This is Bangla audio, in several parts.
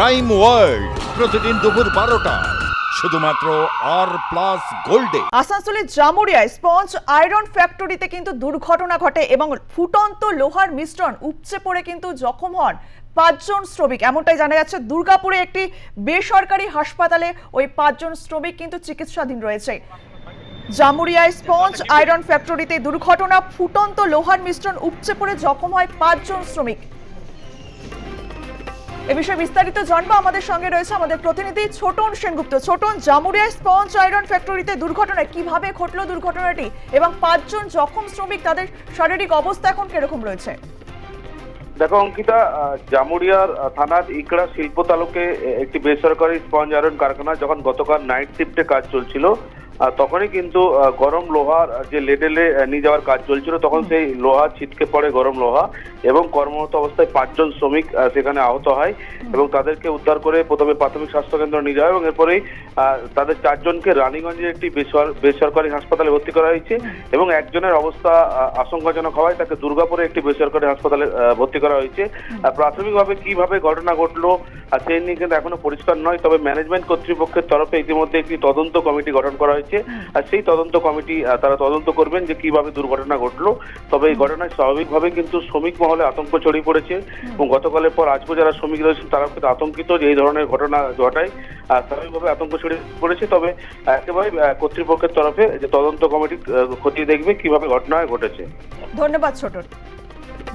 ক্রাইম ওয়ার্ল্ড প্রতিদিন দুপুর বারোটা। শুধুমাত্র আর প্লাস গোল্ডে আসানসোলের জামুরিয়ায় স্পঞ্জ আয়রন ফ্যাক্টরিতে কিন্তু দুর্ঘটনা ঘটে এবং ফুটন্ত লোহার মিশ্রণ উপচে পড়ে কিন্তু জখম হন পাঁচজন শ্রমিক। এমনটাই জানা যাচ্ছে, দুর্গাপুরে একটি বেসরকারি হাসপাতালে ওই পাঁচজন শ্রমিক কিন্তু চিকিৎসাধীন রয়েছে। জামুরিয়ায় স্পঞ্জ আয়রন ফ্যাক্টরিতে দুর্ঘটনা, ফুটন্ত লোহার মিশ্রণ উপচে পড়ে জখম হয় পাঁচজন শ্রমিক। এ বিষয়ে বিস্তারিত জানব। আমাদের সঙ্গে রয়েছে আমাদের প্রতিনিধি ছোটন সেনগুপ্ত। ছোটন, জামুরিয়া স্পঞ্জ আয়রন ফ্যাক্টরিতে দুর্ঘটনা কীভাবে ঘটলো দুর্ঘটনাটি এবং পাঁচজন জখম শ্রমিক, তাদের শারীরিক অবস্থা এখন কীরকম রয়েছে? দেখো, অঙ্কিতা জামুরিয়ার থানার ইকড়া শিল্প তালুকে একটি বেসরকারি স্পঞ্জ আয়রন কারখানা, যখন গতকাল নাইট শিফটে কাজ চলছিল তখনই কিন্তু গরম লোহার যে লেডেলে নিয়ে যাওয়ার কাজ চলছিল তখন সেই লোহা ছিটকে পড়ে গরম লোহা এবং কর্মরত অবস্থায় পাঁচজন শ্রমিক সেখানে আহত হয় এবং তাদেরকে উদ্ধার করে প্রথমে প্রাথমিক স্বাস্থ্য কেন্দ্র নিয়ে যাওয়া এবং এরপরেই তাদের চারজনকে রানীগঞ্জের একটি বেসর- বেসরকারি হাসপাতালে ভর্তি করা হয়েছে এবং একজনের অবস্থা আশঙ্কাজনক হওয়ায় তাকে দুর্গাপুরে একটি বেসরকারি হাসপাতালে ভর্তি করা হয়েছে। প্রাথমিকভাবে কীভাবে ঘটনা ঘটলো সেই নিয়ে কিন্তু এখনও পরিষ্কার নয় তবে ম্যানেজমেন্ট কর্তৃপক্ষের তরফে ইতিমধ্যে একটি তদন্ত কমিটি গঠন করা হয়েছে। আর সেই তদন্ত কমিটি তারা তদন্ত করবেন যে কীভাবে দুর্ঘটনা ঘটলো। তবে এই ঘটনায় স্বাভাবিকভাবে কিন্তু শ্রমিক মহলে আতঙ্ক ছড়িয়ে পড়েছে এবং গতকালের পর আজকে যারা শ্রমিক রয়েছেন তারা কিন্তু আতঙ্কিত যে এই ধরনের ঘটনা ঘটায়। স্বাভাবিকভাবে আতঙ্ক ছড়িয়ে পড়েছে। তবে একেবারে কর্তৃপক্ষের তরফে যে তদন্ত কমিটি খতিয়ে দেখবে কীভাবে ঘটনা ঘটেছে। ধন্যবাদ, ছোটন।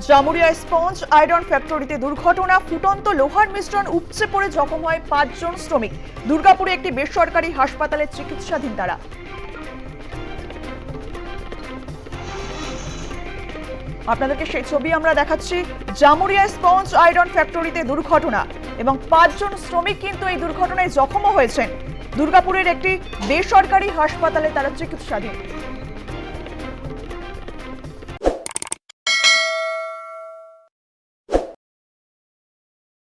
জামুরিয়া স্পঞ্জ আয়রন ফ্যাক্টরিতে দুর্ঘটনা, ফুটন্ত লোহার মিশ্রণ উপচে পড়ে জখম হয় পাঁচজন শ্রমিক। দুর্গাপুরে একটি বেসরকারি হাসপাতালে চিকিৎসাধীন তারা। আপনাদেরকে সেই ছবি আমরা দেখাচ্ছি। জামুরিয়া স্পঞ্জ আয়রন ফ্যাক্টরিতে দুর্ঘটনা এবং পাঁচজন শ্রমিক কিন্তু এই দুর্ঘটনায় জখমও হয়েছেন। দুর্গাপুরের একটি বেসরকারি হাসপাতালে তারা চিকিৎসাধীন।